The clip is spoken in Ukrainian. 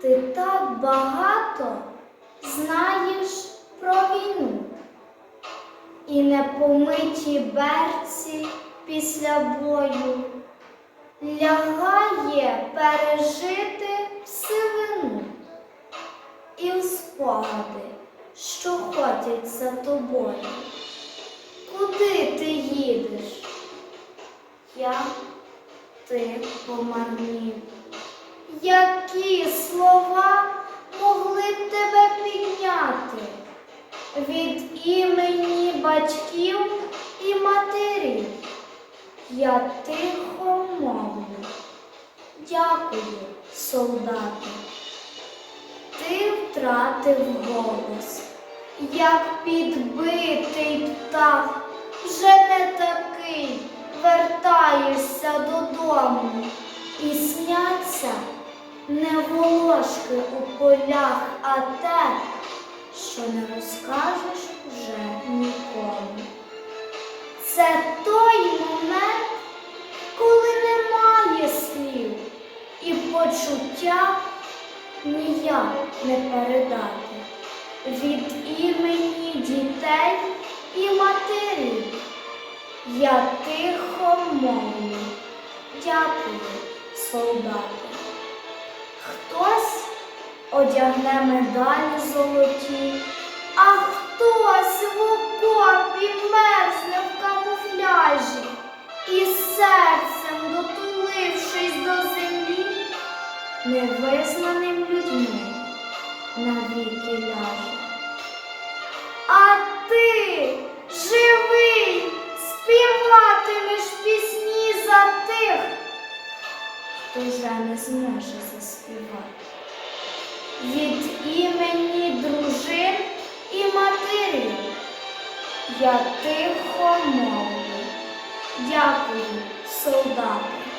ти так багато знаєш про війну. І непомиті берці після бою лягає пережити сивину і в спогади, що ходять за тобою. Куди ти їдеш? Я ти помарнів. Які слова могли б тебе підняти від імені батьків і матерів? Я тихо мовлю. Дякую, солдати. Ти втратив голос, як підбитий птах, не волошки у полях, а те, що не розкажеш вже нікому. Це той момент, коли немає слів і почуття ніяк не передати від імені дітей і матерів. Я тихо мовлю, дякую, солдати. Хтось одягне медалі золоті, а хтось в окопі мерзне в камуфляжі і серцем, дотулившись до землі, невизнаним людьми навіки ляже. Вже не зможе заспівати. Від імені дружин і матерів я тихо мовлю. Дякую, солдати.